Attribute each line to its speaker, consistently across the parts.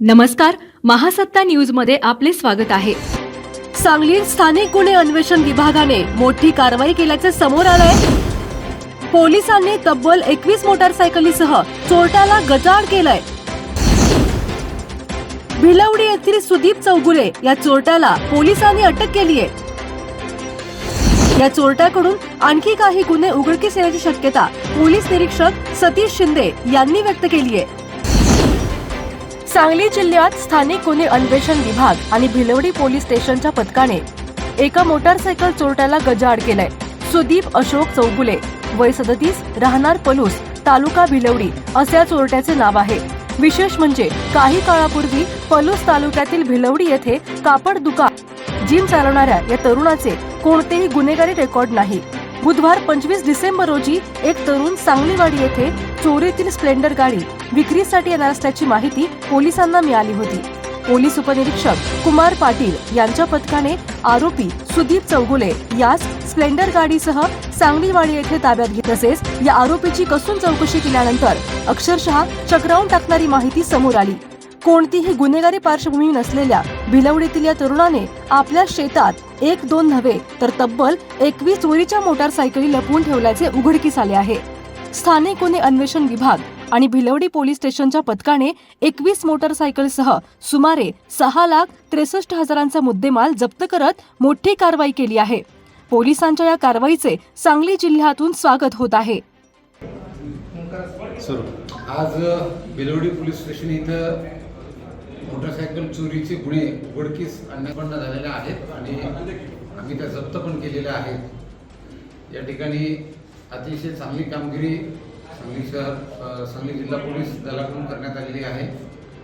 Speaker 1: नमस्कार महासत्ता न्यूजमध्ये आपले स्वागत आहे. सांगलीत स्थानिक गुन्हे अन्वेषण विभागाने मोठी कारवाई केल्याचे समोर आलंय. पोलिसांनी तब्बल एकवीस मोटारसायकलीसह चोरट्याला गजाआड केलंय. भिलवडी येथील सुदीप चौगुले या चोरट्याला पोलिसांनी अटक केली आहे या चोरट्याकडून आणखी काही गुन्हे उघडकीस येण्याची शक्यता पोलीस निरीक्षक सतीश शिंदे यांनी व्यक्त केली आहे सांगली जिल्ह्यात स्थानिक गुन्हे अन्वेषण विभाग आणि भिलवडी पोलीस स्टेशनच्या पथकाने एका मोटारसायकल चोरट्याला गजाआड केलाय. सुदीप अशोक चौगुले वय सदतीस राहणार पलूस तालुका भिलवडी असे या चोरट्याचे नाव आहे. विशेष म्हणजे काही काळापूर्वी पलूस तालुक्यातील भिलवडी येथे कापड दुकान जिम चालवणाऱ्या या तरुणाचे कोणतेही गुन्हेगारी रेकॉर्ड नाही. बुधवार पंचवीस डिसेंबर रोजी एक तरुण सांगलीवाडी येथे चोरीतील स्प्लेंडर गाडी विक्रीसाठी येणार असल्याची माहिती पोलिसांना मिळाली होती. पोलीस उपनिरीक्षक कुमार पाटील यांच्या पथकाने आरोपी सुदीप चौगुले यास स्प्लेंडर गाडीसह सांगलीवाडी येथे ताब्यात घेत तसेच या आरोपीची कसून चौकशी केल्यानंतर अक्षरशः चक्रावून टाकणारी माहिती समोर आली. कोणतीही गुन्हेगारी पार्श्वभूमी नसलेल्या भिलवडीतील या तरुणाने आपल्या शेतात एक दोन नव्हे तर तब्बल एकवीस चोरीच्या मोटारसायकली लपवून ठेवल्याचे उघडकीस आले आहे. स्थानिक गुन्हे अन्वेषण विभाग आणि भिलवडी पोलीस स्टेशनच्या पथकाने एकवीस मोटारसायकलसह सुमारे सहा लाख त्रेसष्ट हजारांचा मुद्देमाल जप्त करत मोठी कारवाई केली आहे. पोलिसांच्या या कारवाईचे सांगली जिल्ह्यातून स्वागत होत आहे.
Speaker 2: सर
Speaker 3: आज बेलवडी पोलीस स्टेशन इथं मोटरसायकल चोरीचे गुन्हे उघडकीस आणण्यापन्न झालेले आहेत आणि आम्ही त्या जप्त पण केलेल्या आहेत. या ठिकाणी अतिशय चांगली कामगिरी सांगली शहर सांगली जिल्हा पोलीस दलाकडून करण्यात आलेली आहे.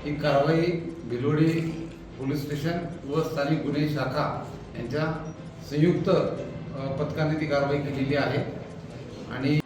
Speaker 3: ही कारवाई भिलोडी पोलीस स्टेशन व स्थानिक गुन्हे शाखा यांच्या संयुक्त पथकाने ती कारवाई केलेली आहे. आणि